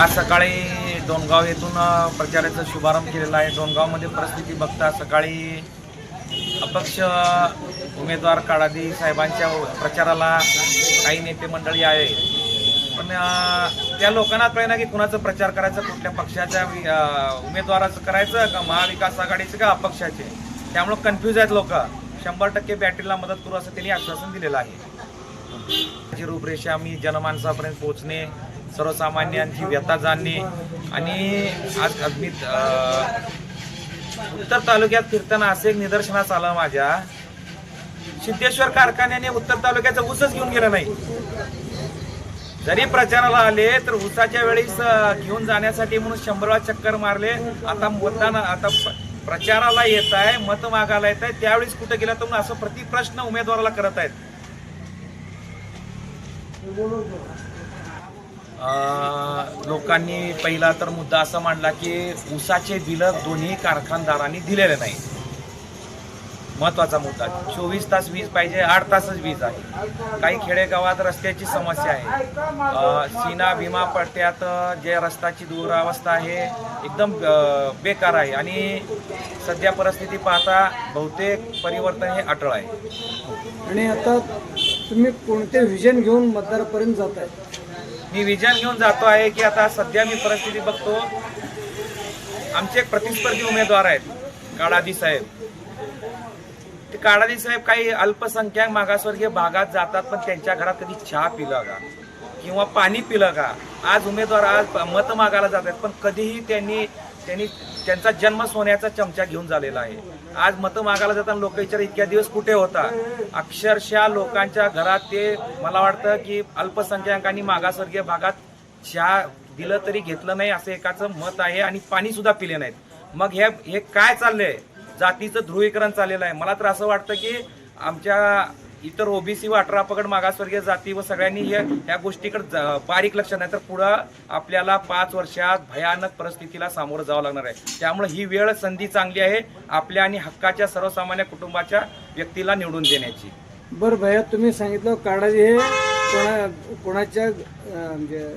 आज सकाळी डोणगाव येथून प्रचाराचा शुभारंभ केलेला आहे. डोणगावमध्ये परिस्थिती बघता सकाळी अपक्ष उमेदवार काळादी साहेबांच्या प्रचाराला काही नेते मंडळी आहे. पण त्या लोकांना कळेना की कुणाचं प्रचार करायचं कुठल्या पक्षाच्या उमेदवाराचं करायचं का महाविकास आघाडीचं का अपक्षाचे? त्यामुळं कन्फ्यूज आहेत लोक. शंभर टक्के बॅटरीला मदत करू असं त्यांनी आश्वासन दिलेलं आहे. रूपरेषा मी जनमानसापर्यंत पोहोचणे सर्वसामान्यांची व्यथा जाणणे आणि आज मी उत्तर तालुक्यात फिरताना असं एक निदर्शनास आलं माझ्या. सिद्धेश्वर कारखान्याने उत्तर तालुक्याचा ऊसच घेऊन गेला नाही. जरी प्रचाराला आले तर ऊसाच्या वेळेस घेऊन जाण्यासाठी म्हणून शंभरवा चक्कर मारले. आता मतदान आता प्रचाराला येत आहे मत मागायला येत आहे. त्यावेळेस कुठे गेला तर म्हणून असं प्रति प्रश्न उमेदवाराला करत आहेत. लोकांनी पहिला तर मुद्दा असा मांडला की ऊसाचे बिलं दोन्ही कारखानदारांनी दिलेले नाही. महत्त्वाचा मुद्दा. चोवीस तास वीज पाहिजे आठ तासच वीज आहे. काही खेडेगावात रस्त्याची समस्या आहे. सीना भीमा पट्ट्यात जे रस्त्याची दुरावस्था आहे एकदम बेकार आहे. आणि सध्या परिस्थिती पाहता बहुतेक परिवर्तन हे अटळ आहे. आणि आता तुम्ही कोणते व्हिजन घेऊन मतदारापर्यंत जात आहे मी विजन घेऊन जातो आहे की आता सध्या मी परिस्थिती बघतो. आमचे एक प्रतिस्पर्धी उमेदवार आहेत काडादी साहेब. ते काडादी साहेब काही अल्पसंख्याक मागासवर्गीय भागात जातात पण त्यांच्या घरात कधी चहा पिला का? किंवा पाणी पिलं का? आज उमेदवार आज मत मागायला जात आहेत पण कधीही त्यांनी त्यांनी त्यांचा जन्म सोन्याचा चमचा घेऊन झालेला आहे. आज मतं मागायला जाताना लोक विचार इतक्या दिवस कुठे होता? अक्षरशः लोकांच्या घरात ते मला वाटतं की अल्पसंख्याकांनी मागासवर्गीय भागात चहा दिलं तरी घेतलं नाही असं एकाचं मत आहे आणि पाणी सुद्धा पिले नाहीत. मग हे हे काय चाललंय? जातीचं ध्रुवीकरण चाललेलं आहे. मला तर असं वाटतं की आमच्या इतर ओबीसी व अठरा पगड मागासवर्गीय जाती व सगळ्यांनी या गोष्टीकडे जा- बारीक लक्ष नाही तर पुढं आपल्याला पाच वर्षात भयानक परिस्थितीला सामोरं जावं लागणार आहे. त्यामुळे ही वेळ संधी चांगली आहे आपल्या आणि हक्काच्या सर्वसामान्य कुटुंबाच्या व्यक्तीला निवडून देण्याची. बरं भैया तुम्ही सांगितलं काळाजी हे कोणा कोणाच्या म्हणजे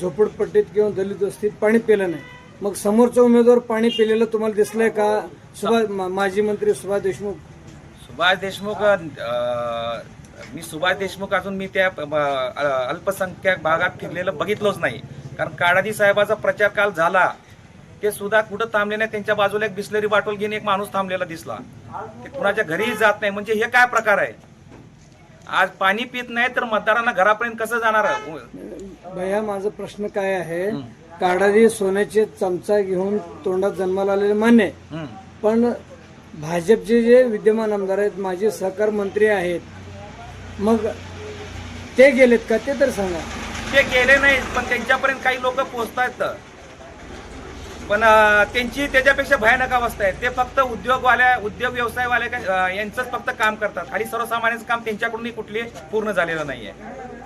झोपडपट्टीत किंवा दलित वस्तीत पाणी पेलं नाही. मग समोरचा उमेदवार पाणी पिलेलं तुम्हाला दिसलंय का? सुभाष मा- माजी मंत्री सुभाष देशमुख सुभाष देशमुख मी सुभाष देशमुख अजून मी त्या अल्पसंख्याक भागात फिरलेलं बघितलंच नाही. कारण काळाजी साहेबाचा प्रचार काल झाला. ते सुद्धा कुठं थांबले नाही त्यांच्या बाजूला एक बिस्लरी बाटल घेऊन एक माणूस थांबलेला दिसला. ते कुणाच्या घरीही जात नाही. म्हणजे हे काय प्रकार आहे? आज पाणी पित नाही तर मतदारांना घरापर्यंत कसं जाणार भैया माझा प्रश्न काय आहे? काळाजी सोन्याचे चमचा घेऊन तोंडात जन्माला आलेले मान्य. पण भाजपचे जे विद्यमान आमदार आहेत माझे सहकार मंत्री आहेत मग ते गेलेत का? ते तर सांगा. ते गेले नाहीत पण त्यांच्यापर्यंत काही लोक पोहोचतायत. पण त्यांची त्याच्यापेक्षा भयानक अवस्था आहे. ते फक्त उद्योगवाल्या उद्योग व्यवसायवाल्या यांचंच फक्त काम करतात. आणि सर्वसामान्यांचं काम त्यांच्याकडूनही कुठली पूर्ण झालेलं नाही आहे